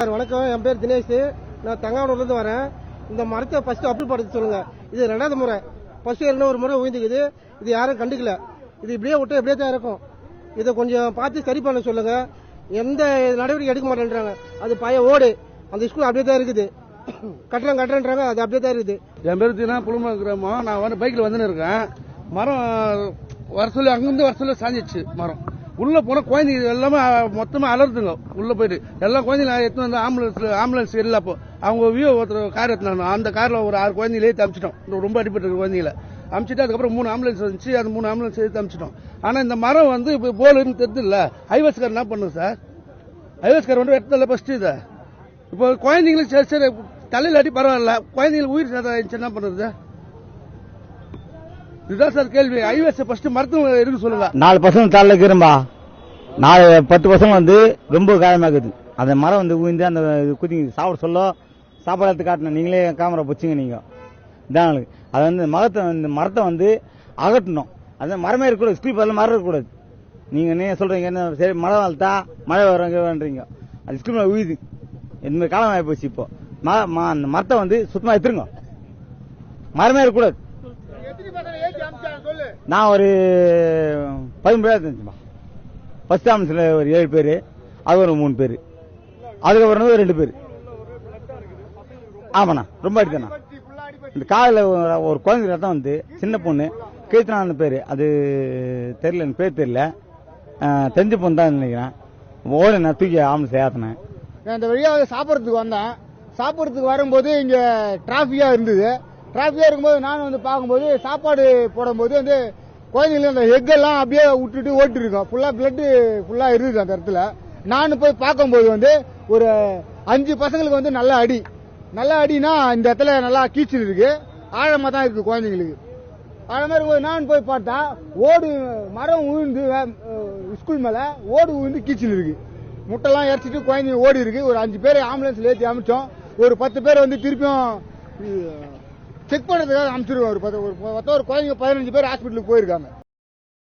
Sir வணக்கம். என் பேர் தினேஷ். நான் தங்கானூர்லேருந்து வரேன். இந்த மரத்தை ஃபர்ஸ்ட் அப்ரூவ் படுத்த சொல்லுங்க. இது ரெண்டாவது முறை. ஃபர்ஸ்ட் ஏற்கனவே ஒரு முறை உயர்ந்துக்குது இது யாரும் கண்டுக்கல. இது இப்படியே விட்டு இப்படியே தான் இருக்கும். இதை கொஞ்சம் பார்த்து சரி பண்ண சொல்லுங்க. எந்த நடவடிக்கை எடுக்க மாட்டேன்றாங்க. அது பய ஓடு. அந்த ஸ்கூல் அப்படியே தான் இருக்குது. கட்டணம் கட்டுறேன்றாங்க. அது அப்படியே தான் இருக்குது. என் பேர் தினா புலம்பு கிராமம். நான் வந்து பைக்கில் வந்துன்னு இருக்கேன். மரம் வர சொல்லி அங்கிருந்து வர சொல்லி சாஞ்சிச்சு மரம். உள்ள போனா குழந்தைங்க எல்லாமே மொத்தமா அலறுதுங்க. உள்ள போயிட்டு. எல்லா குழந்தைங்க எடுத்து வந்து ஆம்புலன்ஸ் ஆம்புலன்ஸ் இல்லை அப்போ. அவங்க வியோ ஒருத்தர் கார் எடுத்துனாங்க அந்த கார்ல ஒரு ஆறு குழந்தைங்களே ஏற்றி ரொம்ப அடிபட்டு குழந்தைங்கள. அமிச்சிட்டு அதுக்கப்புறம் மூணு ஆம்புலன்ஸ் வந்துச்சு. அந்த மூணு ஆம்புலன்ஸ் எடுத்து அமிச்சிட்டோம். ஆனா இந்த மரம் வந்து இப்போ போலுன்னு தெரியுது இல்ல ஹைவேஸ்கார் என்ன பண்ணும் சார் ஐவஸ்கார் வந்து எடுத்தல ஃபர்ஸ்ட் இதை. இப்போ குழந்தைங்களுக்கு சரி சரி. தலையில் அடி பரவாயில்ல. குழந்தைங்களுக்கு உயிர் சேதம் ஆயிடுச்சு என்ன பண்ணுறது? இதுதான் சார் கேள்வி. ஐவஸ் ஃபர்ஸ்ட் மருத்துவம் இருக்கு சொல்லுங்க நாலு பசங்க இருக்கிறம்பா நாலு பத்து பசங்க வந்து ரொம்ப காயமாக்குது அந்த மரம் வந்து ஊய்ந்து அந்த குதிங்க சாப்பிட சொல்ல சாப்பாடு எடுத்து காட்டணும் நீங்களே கேமரா பிடிச்சிங்க நீங்க. இதான். அது வந்து மரத்தை இந்த மரத்தை வந்து அகட்டணும் அது மரமே இருக்கக்கூடாது ஸ்கூல் பதில் மரம் இருக்கக்கூடாது. நீங்க என்ன சொல்றீங்க என்ன சரி மழை வளர்த்தா மழை வரன்றீங்க அது ஸ்கூல் உயுது இந்த காலம் ஆகி போச்சு இப்போ. ம- ம- அந்த மரத்தை வந்து சுத்தமா எடுத்துருங்க. மரமே இருக்கக்கூடாது. நான் ஒரு பதிமூணு பேர் இருந்துச்சுமா. ஃபர்ஸ்ட் ஆம்புலன்ஸ்ல ஒரு ஏழு பேர் அது ஒரு மூணு பேர். அதுக்கப்புறம் ஒரு ரெண்டு பேர். ஆமாண்ணா ரொம்ப அடித்தண்ணா. இந்த காலில் ஒரு குழந்தை ரத்தம் வந்து சின்ன பொண்ணு கீர்த்தனான்னு பேர். அது தெரியல எனக்கு பேர் தெரியல. தெரிஞ்ச பொண்ணு தான் நினைக்கிறேன். ஓடி நான் தூக்கி ஆம்புலன்ஸ் ஏற்றினேன் நான் இந்த வழியா வந்து சாப்பிட்றதுக்கு வந்தேன். சாப்பிட்றதுக்கு வரும்போது இங்க டிராஃபிக்கா இருந்தது. டிராஃபிக்கா இருக்கும்போது நான் வந்து பார்க்கும்போது சாப்பாடு போடும்போது வந்து குழந்தைங்களுக்கு அந்த எக் எல்லாம் அப்படியே விட்டுட்டு ஓட்டு இருக்கோம் ஃபுல்லா பிளட்டு ஃபுல்லா இருக்குது அந்த இடத்துல. நான் போய் பார்க்கும்போது வந்து ஒரு அஞ்சு பசங்களுக்கு வந்து நல்ல அடி. நல்ல அடினா இந்த இடத்துல நல்லா கீச்சல் இருக்கு. ஆழமா தான் இருக்கு குழந்தைங்களுக்கு. ஆழமா இருக்கும்போது நான் போய் பார்த்தா ஓடு மரம் உழுந்து ஸ்கூல் மேல ஓடு உழுந்து கீச்சல் இருக்கு. முட்டைலாம் இறச்சிட்டு குழந்தைங்க ஓடி இருக்கு. ஒரு அஞ்சு பேர் ஆம்புலன்ஸ்ல ஏற்றி அமைச்சோம். ஒரு பத்து பேர் வந்து திருப்பியும் செக் பண்ணதுக்காக அனுப்பிச்சிருவோம் ஒரு பத்து ஒரு மொத்தம் ஒரு குழந்தைங்க பதினஞ்சு பேர் ஹாஸ்பிட்டலுக்கு போயிருக்காங்க.